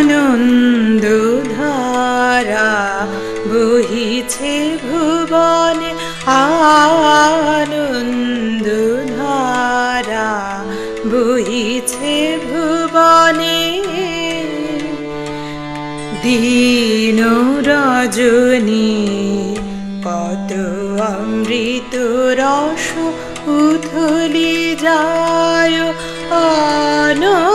আনন্দ ধারা বহিছে ভুবনে আনন্দ বহিছে ভুবনে। দিন রজনী, কত অমৃত রস উথলি যায় গগনে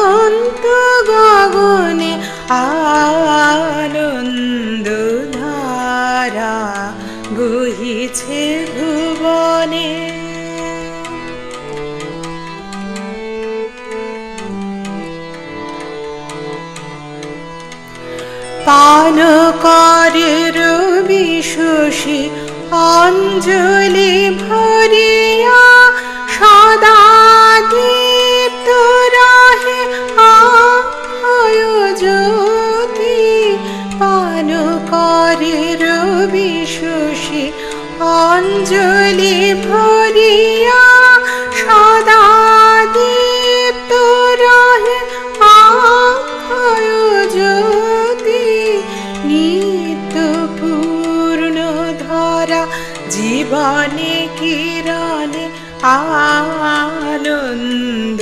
আনন্দ ধারা বহিছে ভুবনে। পান করের বিশ্বসী অঞ্জলি ভরিয়া অঞ্জলি ভরিয়া সদা দীপ্ত রাহে আয় জ্যোতি। পূর্ণ ধরা জীবনে কিরণে আনন্দ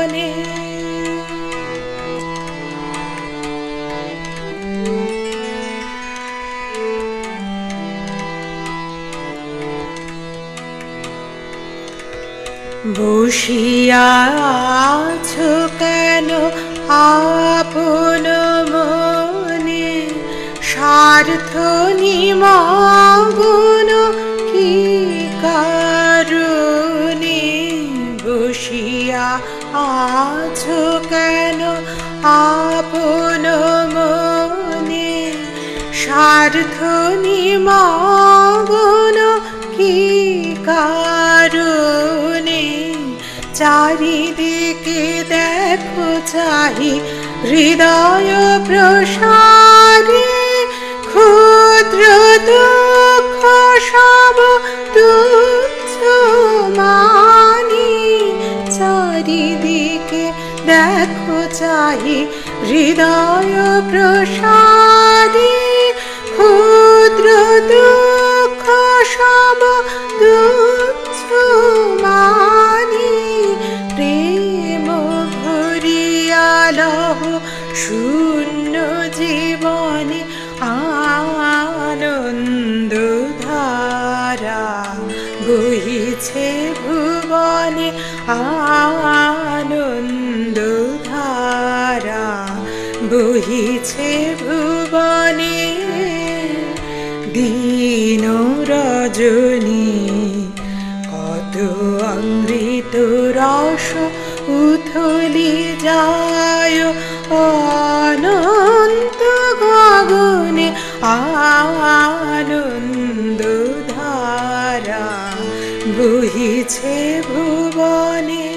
বসিয়া কেন আপন মনে? স্বার্থ নিমগুণ কি কারণে? বসিয়া আছো কেন আপন মনে? স্বার্থ নিমগুণ চারিদিকে দেখো চাহি হৃদয় প্রসারে, ক্ষুদ্র দুঃখ সব তুচ্ছ মানি। চারিদিকে দেখো চাহি হৃদয় প্রসারে জীবনে আনন্দ ধারা বহিছে ভুবনে আনন্দ ধারা বহিছে ভুবনে দিন রজনী কত অমৃত রস উথলি যায় আনন্দ ধারা বুহিছে ভুবনে